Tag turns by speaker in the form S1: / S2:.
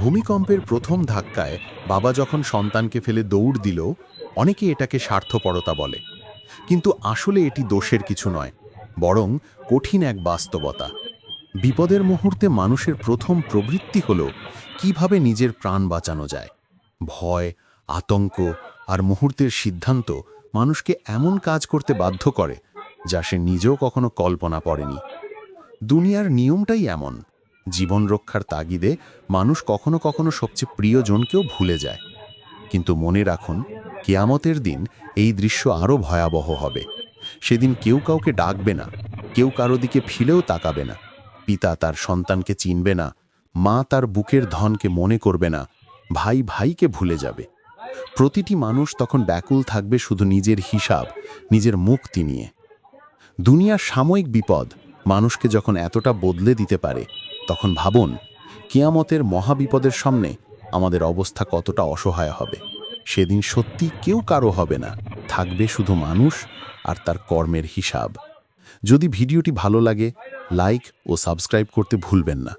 S1: ভূমিকম্পের প্রথম ধাক্কায় বাবা যখন সন্তানকে ফেলে দৌড় দিল, অনেকে এটাকে স্বার্থপরতা বলে। কিন্তু আসলে এটি দোষের কিছু নয়, বরং কঠিন এক বাস্তবতা। বিপদের মুহূর্তে মানুষের প্রথম প্রবৃত্তি হল কীভাবে নিজের প্রাণ বাঁচানো যায়। ভয়, আতঙ্ক আর মুহূর্তের সিদ্ধান্ত মানুষকে এমন কাজ করতে বাধ্য করে যা সে নিজেও কখনো কল্পনা করেনি। দুনিয়ার নিয়মটাই এমন জীবন রক্ষার তাগিদে মানুষ কখনো কখনো সবচেয়ে প্রিয়জনকেও ভুলে যায়। কিন্তু মনে রাখুন, কেয়ামতের দিন এই দৃশ্য আরও ভয়াবহ হবে। সেদিন কেউ কাউকে ডাকবে না, কেউ কারও দিকে ফিলেও তাকাবে না। পিতা তার সন্তানকে চিনবে না, মা তার বুকের ধনকে মনে করবে না, ভাই ভাইকে ভুলে যাবে। প্রতিটি মানুষ তখন ব্যাকুল থাকবে শুধু নিজের হিসাব, নিজের মুক্তি নিয়ে। দুনিয়ার সাময়িক বিপদ মানুষকে যখন এতটা বদলে দিতে পারে তখন ভাবুন, কিয়ামতের মহাবিপদের সামনে আমাদের অবস্থা কতটা অসহায় হবে। সেদিন সত্যি কেউ কারও হবে না, থাকবে শুধু মানুষ আর তার কর্মের হিসাব। যদি ভিডিওটি ভালো লাগে, লাইক ও সাবস্ক্রাইব করতে ভুলবেন না।